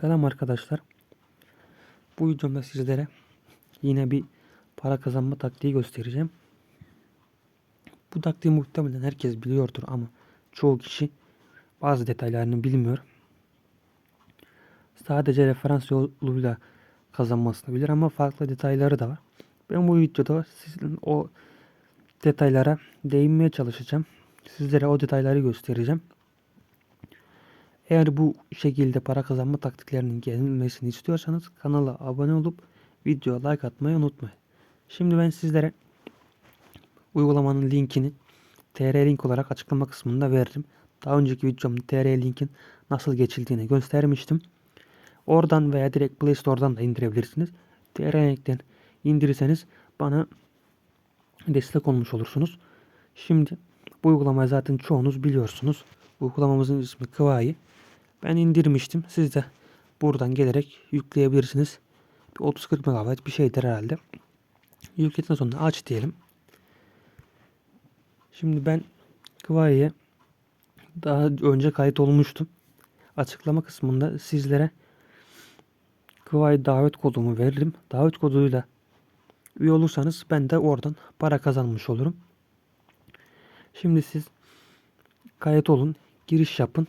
Selam arkadaşlar. Bu videomda sizlere yine bir para kazanma taktiği göstereceğim. Bu taktiği muhtemelen herkes biliyordur ama çoğu kişi bazı detaylarını bilmiyor. Sadece referans yoluyla kazanmasını bilir ama farklı detayları da var. Ben bu videoda sizin o detaylara değinmeye çalışacağım. Sizlere o detayları göstereceğim. Eğer bu şekilde para kazanma taktiklerinin gelmesini istiyorsanız kanala abone olup videoya like atmayı unutmayın. Şimdi ben sizlere uygulamanın linkini TR link olarak açıklama kısmında veririm. Daha önceki videomda TR linkin nasıl geçildiğini göstermiştim. Oradan veya direkt Play Store'dan da indirebilirsiniz. TR linkten indirirseniz bana destek olmuş olursunuz. Şimdi bu uygulamayı zaten çoğunuz biliyorsunuz. Uygulamamızın ismi Kıvayi. Ben indirmiştim. Siz de buradan gelerek yükleyebilirsiniz. Bir 30-40 MB bir şeydir herhalde. Yükledikten sonra aç diyelim. Şimdi ben Kıvayi'ye daha önce kayıt olmuştum. Açıklama kısmında sizlere Kıvayi davet kodumu veririm. Davet koduyla üye olursanız ben de oradan para kazanmış olurum. Şimdi siz kayıt olun, giriş yapın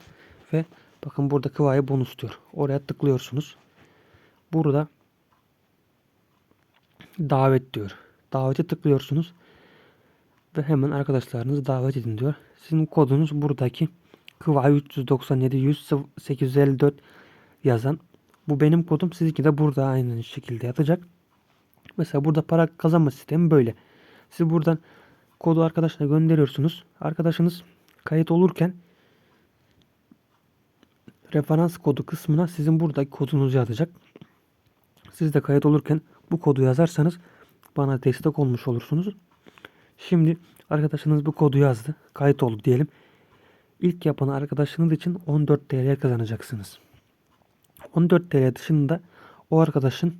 ve bakın burada Kıvayi bonus diyor. Oraya tıklıyorsunuz. Burada davet diyor. Davete tıklıyorsunuz ve hemen arkadaşlarınızı davet edin diyor. Sizin kodunuz buradaki Kıvayi 397 100 854 yazan. Bu benim kodum. Sizinki de burada aynı şekilde yatacak. Mesela burada para kazanma sistemi böyle. Siz buradan kodu arkadaşına gönderiyorsunuz. Arkadaşınız kayıt olurken referans kodu kısmına sizin buradaki kodunuz yazacak. Siz de kayıt olurken bu kodu yazarsanız bana destek olmuş olursunuz. Şimdi arkadaşınız bu kodu yazdı. Kayıt oldu diyelim. İlk yapan arkadaşınız için 14 TL kazanacaksınız. 14 TL dışında o arkadaşın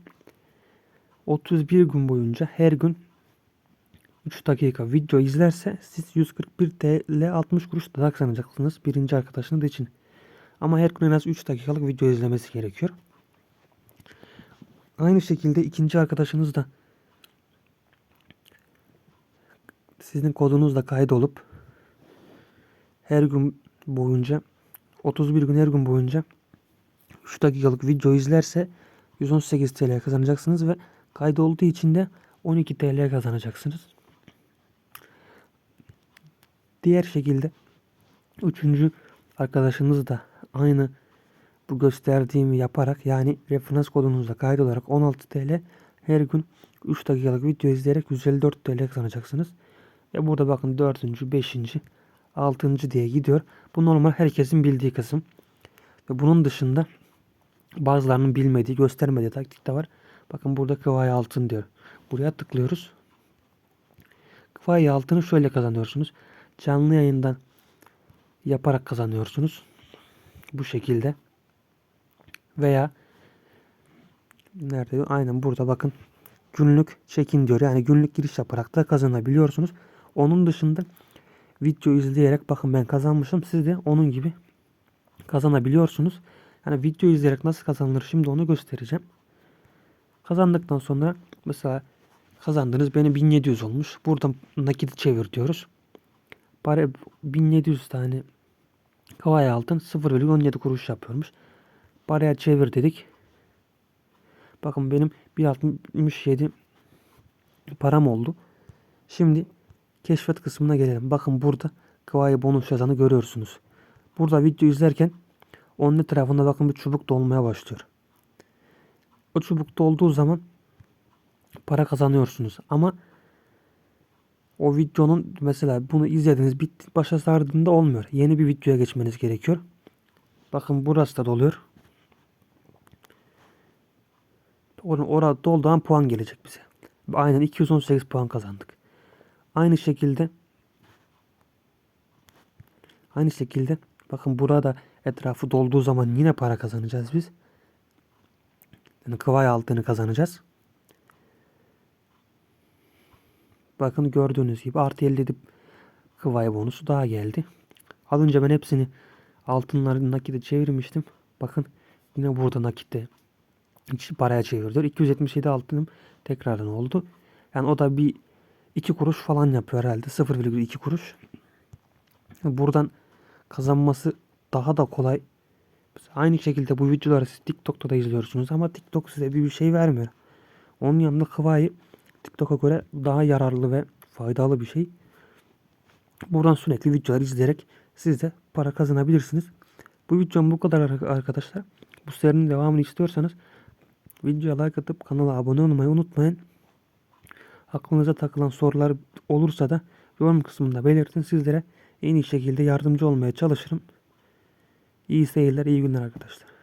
31 gün boyunca her gün 3 dakika video izlerse siz 141 TL 60 kuruş daha kazanacaksınız birinci arkadaşınız için. Ama her gün en az 3 dakikalık video izlemesi gerekiyor. Aynı şekilde ikinci arkadaşınız da sizin kodunuzla kaydolup her gün boyunca 31 gün her gün boyunca 3 dakikalık video izlerse 118 TL kazanacaksınız ve kaydolduğu için de 12 TL kazanacaksınız. Diğer şekilde üçüncü arkadaşınız da aynı bu gösterdiğimi yaparak yani referans kodunuzla kaydolarak 16 TL her gün 3 dakikalık video izleyerek 154 TL kazanacaksınız. Ve burada bakın 4. 5. 6. diye gidiyor. Bu normal herkesin bildiği kısım. Ve bunun dışında bazılarının bilmediği, göstermediği taktik de var. Bakın burada kıvayı altın diyor. Buraya tıklıyoruz. Kıvayı altını şöyle kazanıyorsunuz. Canlı yayından yaparak kazanıyorsunuz. Bu şekilde. Veya nerede? Aynen burada bakın. Günlük çekin diyor. Yani günlük giriş yaparak da kazanabiliyorsunuz. Onun dışında video izleyerek bakın ben kazanmışım. Siz de onun gibi kazanabiliyorsunuz. Yani video izleyerek nasıl kazanılır şimdi onu göstereceğim. Kazandıktan sonra mesela kazandınız benim 1700 olmuş. Buradan nakit çevir diyoruz. Para 1700 tane havaya altın 0,17 kuruş yapıyormuş. Paraya çevir dedik. Bakın benim 1.67 param oldu. Şimdi keşfet kısmına gelelim. Bakın burada kıvayı bonus yazanı görüyorsunuz. Burada video izlerken onun etrafında bakın bir çubuk dolmaya başlıyor. O çubuk dolduğu zaman para kazanıyorsunuz. Ama o videonun mesela bunu izlediniz bitti başa sardığında olmuyor. Yeni bir videoya geçmeniz gerekiyor. Bakın burası da doluyor. Orada dolduğu an puan gelecek bize. Aynen 218 puan kazandık. Aynı şekilde aynı şekilde bakın burada etrafı dolduğu zaman yine para kazanacağız biz. Yani kıvay altını kazanacağız. Bakın gördüğünüz gibi artı 50 edip kıvay bonusu daha geldi. Alınca ben hepsini altınları nakide çevirmiştim. Bakın Yine burada nakitte paraya çeviriyor. 277 altınım tekrardan oldu. Yani o da bir 2 kuruş falan yapıyor herhalde. 0,2 kuruş. Buradan kazanması daha da kolay. Aynı şekilde bu videoları siz TikTok'ta da izliyorsunuz ama TikTok size bir şey vermiyor. Onun yanında Kıvayı TikTok'a göre daha yararlı ve faydalı bir şey. Buradan sürekli videolar izleyerek siz de para kazanabilirsiniz. Bu videom bu kadar ar- arkadaşlar. Bu serinin devamını istiyorsanız videoya like atıp kanala abone olmayı unutmayın. Aklınıza takılan sorular olursa da yorum kısmında belirtin. Sizlere en iyi şekilde yardımcı olmaya çalışırım. İyi seyirler, iyi günler arkadaşlar.